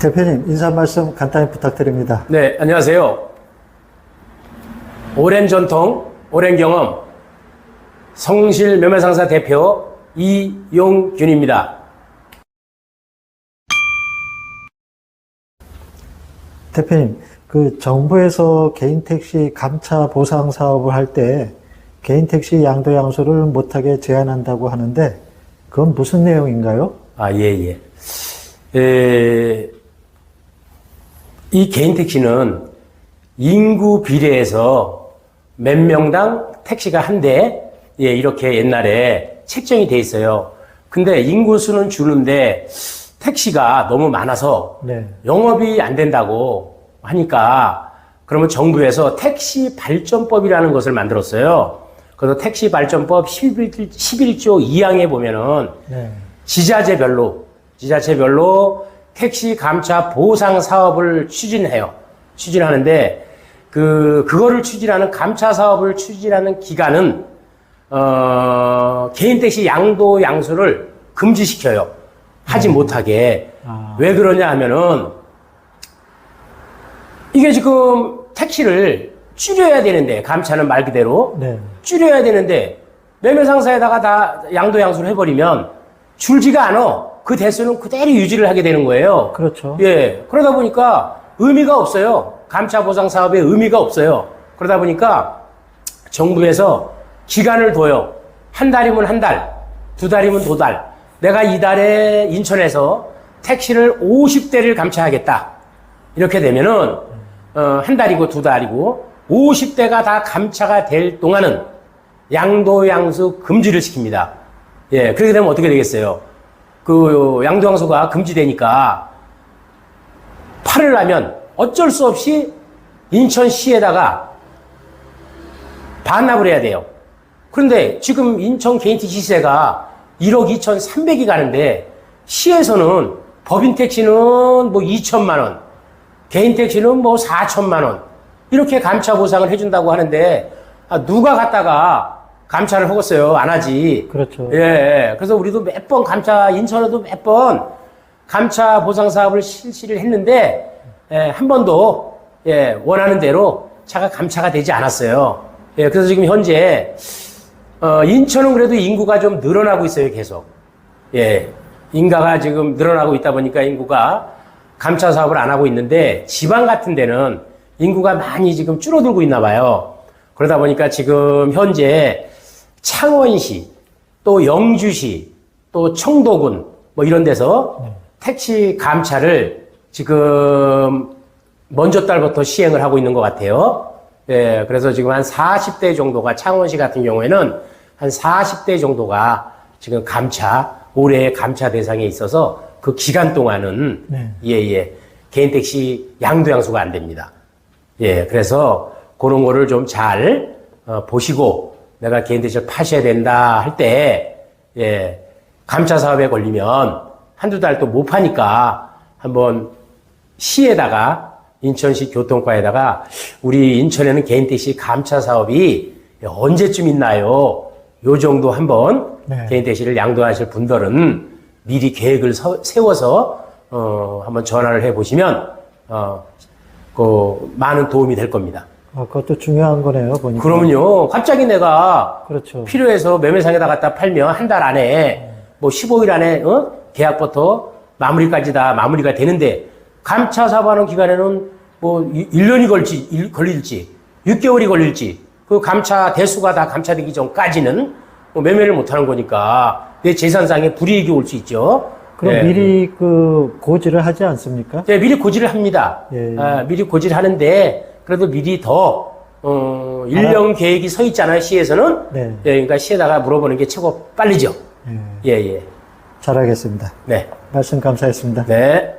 대표님 인사 말씀 간단히 부탁드립니다. 네, 안녕하세요. 오랜 전통, 오랜 경험, 성실 매매상사 대표 이용균입니다. 대표님, 그 정부에서 개인 택시 감차 보상 사업을 할 때 개인 택시 양도 양수를 못하게 제한한다고 하는데 그건 무슨 내용인가요? 아, 예, 예. 에, 이 개인 택시는 인구 비례해서 몇 명당 택시가 한 대, 예, 이렇게 옛날에 책정이 돼 있어요. 근데 인구수는 주는데 택시가 너무 많아서 네. 영업이 안 된다고 하니까 그러면 정부에서 택시 발전법이라는 것을 만들었어요. 그래서 택시 발전법 11, 11조 2항에 보면은 네. 지자체별로 지자체별로 택시 감차 보상 사업을 추진해요. 추진하는데 그 그거를 추진하는 감차 사업을 추진하는 기관은 어 개인 택시 양도 양수를 금지시켜요. 하지 못하게. 아. 왜 그러냐 하면은 이게 지금 택시를 줄여야 되는데 감차는 말 그대로 네. 줄여야 되는데 매매 상사에다가 다 양도 양수를 해버리면 줄지가 않아. 그 대수는 그대로 유지를 하게 되는 거예요. 그렇죠. 예. 그러다 보니까 의미가 없어요. 감차 보상 사업에 의미가 없어요. 그러다 보니까 정부에서 기간을 둬요. 한 달이면 한 달, 두 달이면 두 달. 내가 이달에 인천에서 택시를 50대를 감차하겠다. 이렇게 되면은 어, 한 달이고 두 달이고 50대가 다 감차가 될 동안은 양도 양수 금지를 시킵니다. 예, 그렇게 되면 어떻게 되겠어요? 그 양도양수가 금지되니까 팔을 하면 어쩔 수 없이 인천시에다가 반납을 해야 돼요. 그런데 지금 인천 개인 택시 시세가 1억 2,300이 가는데 시에서는 법인 택시는 뭐 2천만 원, 개인 택시는 뭐 4천만 원 이렇게 감차 보상을 해준다고 하는데 아, 누가 갖다가 감차를 하겠어요? 안 하지. 그렇죠. 예, 예. 그래서 우리도 몇 번 감차, 인천에도 몇 번 감차 보상 사업을 실시를 했는데, 예, 한 번도, 예, 원하는 대로 차가 감차가 되지 않았어요. 예, 그래서 지금 현재, 어, 인천은 그래도 인구가 좀 늘어나고 있어요, 계속. 예, 인가가 지금 늘어나고 있다 보니까 인구가 감차 사업을 안 하고 있는데, 지방 같은 데는 인구가 많이 지금 줄어들고 있나 봐요. 그러다 보니까 지금 현재 창원시, 또 영주시, 또 청도군, 뭐 이런 데서 택시 감차를 지금 먼저 달부터 시행을 하고 있는 것 같아요. 예, 그래서 지금 한 40대 정도가 창원시 같은 경우에는 한 40대 정도가 지금 감차, 올해 감차 대상에 있어서 그 기간 동안은 네. 예, 예. 개인 택시 양도 양수가 안 됩니다. 예, 그래서 그런 거를 좀 잘 보시고 내가 개인 택시를 파셔야 된다 할 때, 예, 감차 사업에 걸리면 한두 달 또 못 파니까 한번 시에다가 인천시 교통과에다가 우리 인천에는 개인 택시 감차 사업이 언제쯤 있나요? 요 정도 한번 네. 개인 택시를 양도하실 분들은 미리 계획을 서- 세워서 어, 한번 전화를 해 보시면 어, 그 많은 도움이 될 겁니다. 아, 그것도 중요한 거네요, 보니까. 그러면요, 갑자기 내가 그렇죠. 필요해서 매매상에다 갖다 팔면 한 달 안에 뭐 15일 안에 어? 계약부터 마무리까지 다 마무리가 되는데 감차 사업하는 기간에는 뭐 1년이 걸지 일- 걸릴지 6개월이 걸릴지 그 감차 대수가 다 감차되기 전까지는 뭐 매매를 못 하는 거니까 내 재산상에 불이익이 올 수 있죠. 그럼 예. 미리 그 고지를 하지 않습니까? 네, 미리 고지를 합니다. 예. 아, 미리 고지를 하는데 그래도 미리 더 어, 일년 계획이 서 있잖아요 시에서는. 네. 예, 그러니까 시에다가 물어보는 게 최고 빠르죠. 예. 예, 예. 잘하겠습니다. 네. 말씀 감사했습니다. 네.